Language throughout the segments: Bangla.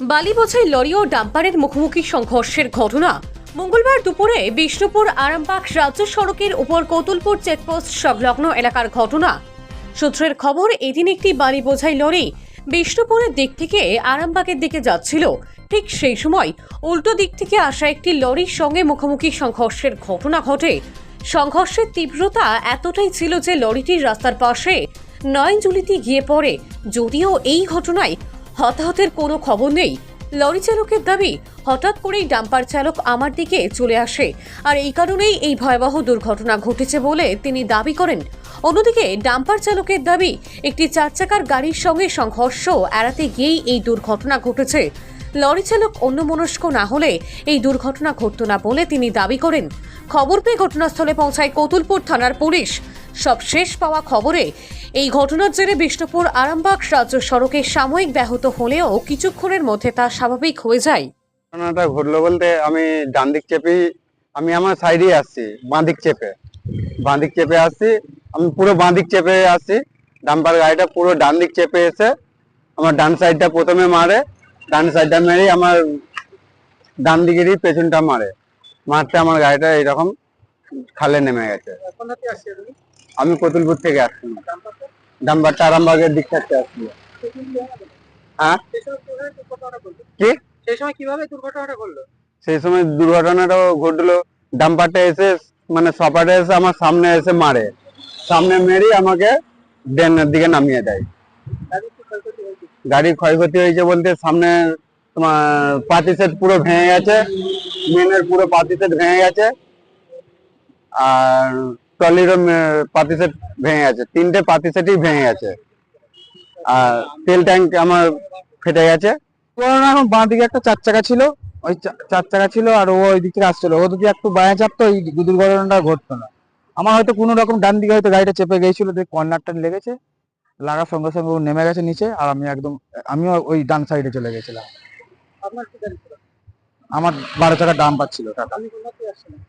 বালি বোঝাই লরি ও ডাম্পারের মুখোমুখি সংঘর্ষের ঘটনা। মঙ্গলবার দুপুরে বিষ্ণুপুর আরামবাগ রাজ্য সড়কের উপর কতুলপুর চেকপোস্ট সংলগ্ন এলাকার ঘটনা। সূত্রের খবর, এদিন একটি বালি বোঝাই লরি বিষ্ণুপুরের দিক থেকে আরামবাগের দিকে যাচ্ছিল। ঠিক সেই সময় উল্টো দিক থেকে আসা একটি লরির সঙ্গে মুখোমুখি সংঘর্ষের ঘটনা ঘটে। সংঘর্ষের তীব্রতা এতটাই ছিল যে লরিটির রাস্তার পাশে নয় নয়নজুলিতে গিয়ে পড়ে। যদিও এই ঘটনায় হতাহতের কোনো খবর নেই। লরি চালকের দাবি, হঠাৎ করেই ডাম্পার চালক আমার দিকে চলে আসে। আর এই কারণেই এই ভয়াবহ দুর্ঘটনা ঘটেছে বলে তিনি দাবি করেন। অন্যদিকে, ডাম্পার চালকের দাবি, একটি চার চাকার গাড়ির সঙ্গে সংঘর্ষ এড়াতে গিয়েই এই দুর্ঘটনা ঘটেছে। লরি চালক অন্যমনস্ক না হলে এই দুর্ঘটনা ঘটত না বলে তিনি দাবি করেন। খবর পেয়ে ঘটনাস্থলে পৌঁছায় কতুলপুর থানার পুলিশ। সব শেষ পাওয়া খবরে এই ঘটনার জেরে বিষ্ণুপুর আরামবাগ রাজ্য সড়কে সাময়িক ব্যাহত হলেও কিছুক্ষণের মধ্যে তা স্বাভাবিক হয়ে যায়। ঘটনাটা ঘটলো বলতে আমি ডান দিক চেপেই আমি আমার সাইডেই আসছি বাঁ দিক চেপে। বাঁ দিক চেপে আসছি আমি পুরো বাঁ দিক চেপে আসছি ডাম্পার গাড়িটা পুরো ডান দিক চেপে এসে আমার ডান সাইডটা প্রথমে মারে ডান সাইডটা মেরেই আমার ডান দিকেরই পেছনটা মারে। মারতে আমার গাড়িটা এরকম খালে নেমে গেছে। আমি কতুলপুর থেকে আসছি। ডাম্পারটা আরামবাগের দিক থেকে আসছি। হ্যাঁ? সেই সময় কীভাবে দুর্ঘটনাটা ঘটলো? সেই সময় দুর্ঘটনাটা ঘটলো। ডাম্পারটা এসে মানে সপারে এসে আমার সামনে এসে মারে। সামনে মেরেই আমাকে ড্রেনের দিকে নামিয়ে দেয়। গাড়ির ক্ষয়ক্ষতি হয়েছে? গাড়ির ক্ষয়ক্ষতি হয়েছে বলতে সামনে তোমার পাতি সেট পুরো ভেঙে গেছে। মেনের পুরো পাতি সেট ভেঙে গেছে। আর ট্রলিরও পাতি সেট ভেঙে গেছে। তিনটে পাতি সেটই ভেঙে গেছে। আর তেল ট্যাঙ্ক আমার ফেটে গেছে। এখন বাঁ দিকে একটা চার চাকা ছিল। ওই চার চাকা ছিল আর ও ওই দিক থেকে আসছিল। ও যদি একটু বাঁয়ে চাপতো, এই দুর্ঘটনাটা ঘটতো না। আমার হয়তো কোনো রকম ডান দিকে হয়তো গাড়িটা চেপে গিয়েছিল দিয়ে কর্নারটা লেগেছে। লাগার সঙ্গে সঙ্গে ও নেমে গেছে নিচে আর আমি একদম, আমিও ওই ডান সাইডে চলে গেছিলাম। আমার বারো চাকা ডাম পাচ্ছিল আসছিলেন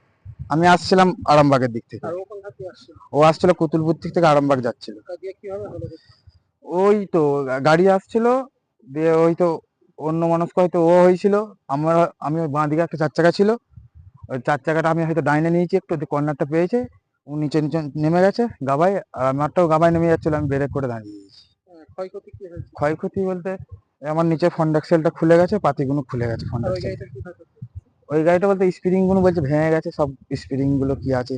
আমি আসছিলাম আরামবাগের দিক থেকে। ও আসছিল কুতুলপুর থেকে আরামবাগ যাচ্ছিল। ওই তো গাড়ি আসছিল দিয়ে ওই তো অন্য মানুষ হয়তো ও হয়েছিল আমার আমি ওই বাঁ দিকে একটা চার চাকা ছিল ওই চার চাকাটা আমি হয়তো ডাইনে নিয়েছি একটু কর্নারটা পেয়েছে ও নিচে নিচে নেমে গেছে গাবায় আর আমারটাও গাবায় নেমে যাচ্ছিল আমি ব্রেক করে দাঁড়িয়ে গেছি। ক্ষয়ক্ষতি কি হয়েছে? ক্ষয়ক্ষতি বলতে আমার নিচে ফন্ডাক্সেলটা খুলে গেছে পাতিগুলো খুলে গেছে ফন্ডাক্সেল ওই গাড়িটা বলতে স্প্রিংগুলো বলছে ভেঙে গেছে সব স্প্রিংগুলো কি আছে